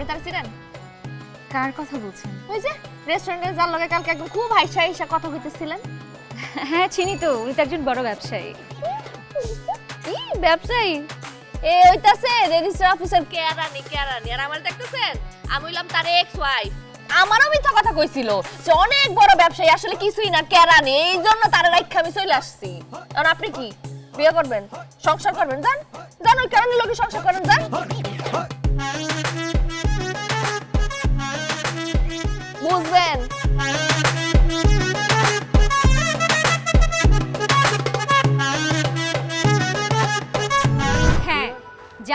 আপনি তার ছিলেন কার কথা বলছেন? ওই যে রেস্টুরেন্টে যার লগে কালকে একদম খুব হাইসা হাইসা কথা কইতেছিলেন। হ্যাঁ চিনি তো উনি তো একজন বড় ব্যবসায়ী। কি ব্যবসায়ী? এ ওইতাছে রেজিস্টার অফিসার কেয়ারানি কেয়ারানি আর আমার দেখতেছেন? আমি হইলাম তার এক্স ওয়াইফ আমারও মিথ্যা কথা কইছিল যে অনেক বড় ব্যবসায়ী আসলে কিছুই না কেরানি এই জন্য তার রাইখা আমি চলে আসছি। আর আপনি কি? বিয়ে করবেন? সংসার করবেন? জান জান ওই কেরানি লোকে সংসার করেন জান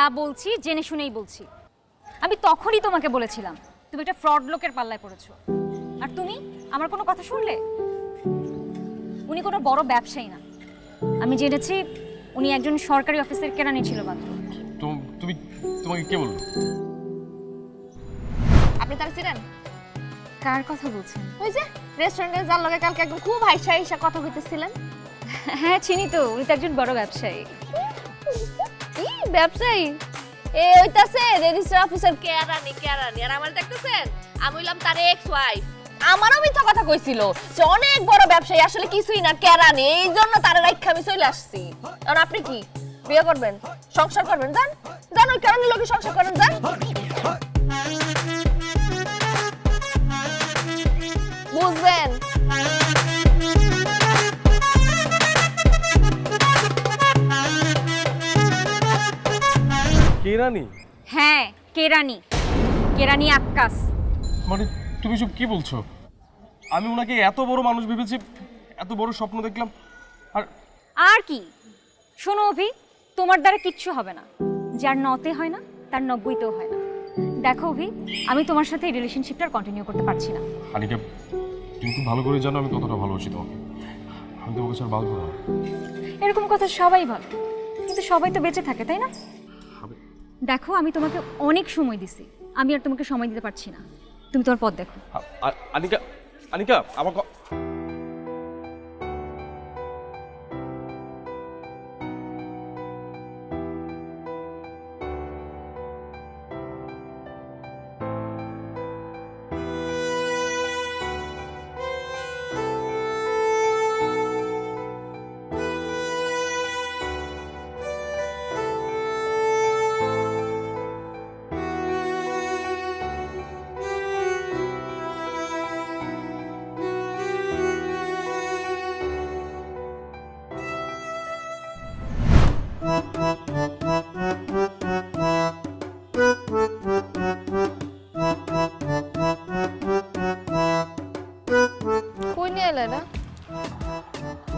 বলছি জেনে শুনেই বলছি। আমি তখনই তোমাকে বলেছিলাম তুমি একটা ফ্রড লোকের পাল্লায় পড়েছো। আর তুমি আমার কোনো কথা শুনলে? উনি কোনো বড় ব্যবসায়ী না। আমি জেনেছি উনি একজন সরকারি অফিসের কেরানি ছিল মাত্র। তুমি তোমাকে কে বলল? আপনি তার ছিলেন? কার কথা বলছেন? ওই যে রেস্টুরেন্টে যার লগে কালকে একদম খুব হাইসা হাইসা কথা কইতেছিলেন হ্যাঁ চিনি তো উনি তো একজন বড় ব্যবসায়ী। ব্যবসায়ী? এ ওইতাছে রেজিস্টার অফিসার কেয়ারানি কেয়ারানি আর আমার দেখতেছেন, আমি হইলাম তার এক্স ওয়াইফ আমারও মিথ্যা কথা কইছিল যে অনেক বড় ব্যবসায়ী, আসলে কিছুই না, কেরানি। এই জন্য তার রাইখা আমি চলে আসছি। আর আপনি কি? বিয়ে করবেন? সংসার করবেন? জান জান ওই কেরানি লোকে সংসার করেন জান বুঝবেন? কেরানি হ্যাঁ কেরানি কেরানি আক্কাস? মানে তুমি সব কি বলছো? আমি ওনাকে এত বড় মানুষ ভেবেছি এত বড় স্বপ্ন দেখলাম আর আর কি? শোনো অভি তোমার দ্বারা কিচ্ছু হবে না। যার নতে হয় না তার নব্বইতেও হয় না। দেখো অভি আমি তোমার সাথে এই রিলেশনশিপটা কন্টিনিউ করতে পারছি না। হানিকা তুমি খুব ভালো করে জানো আমি কতটা ভালোবাসি তোমাকে। আমি তোমাকে ছাড়া বাঁচবো না। এরকম কথা সবাই ভালো কিন্তু সবাই তো বেঁচে থাকে তাই না। দেখো, আমি তোমাকে অনেক সময় দিছি। আমি আর তোমাকে সময় দিতে পারছি না। তুমি তোমার পথ দেখো। আনিকা আনিকা আমার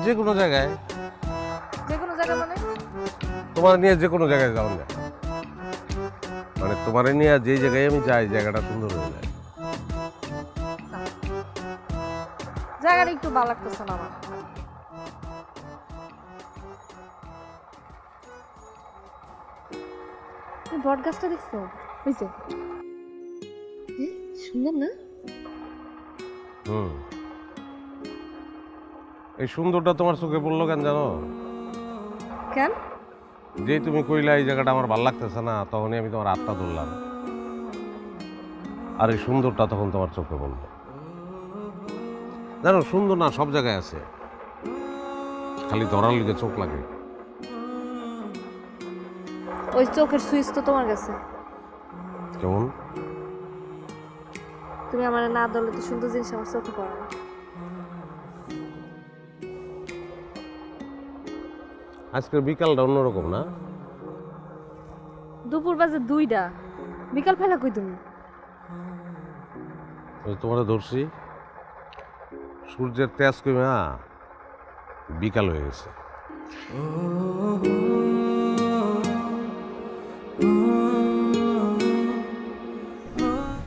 যে কোনো জায়গায়। যে কোনো জায়গা মানে? তোমার নিয়ে যে কোনো জায়গায় যাওয়া না। মানে তোমার নিয়ে যে জায়গায় আমি যাই জায়গাটা সুন্দর হয়ে যায়। জায়গাটা একটু ভালো লাগতেছে না আমার। বট গাছটা দেখছ? বুঝছ সুন্দর না? হুম। এই সুন্দরটা তোমার চোখে পড়ল কেন জানো? কেন? যেই তুমি কইলা এই জায়গাটা আমার ভালো লাগতেছে না তখনই আমি তোমার আত্মা ধরলাম। আর এই সুন্দরটা তখন তোমার চোখে পড়ল। জানো সুন্দর না সব জায়গায় আছে। খালি ধরার লিগে চোখ লাগে। ওই চোখের সুইচ তো তোমার কাছে। কেমন? তুমি আমার না ধরলে তো সুন্দর জিনিস আমার চোখে পড়ে না। আজকের বিকালটা অন্যরকম না? দুপুর বাজে দুইটা। বিকাল ফেলা কই তুমি? ওই তোমার ধরছি। সূর্যের তেজ কমে না বিকাল হয়ে গেছে।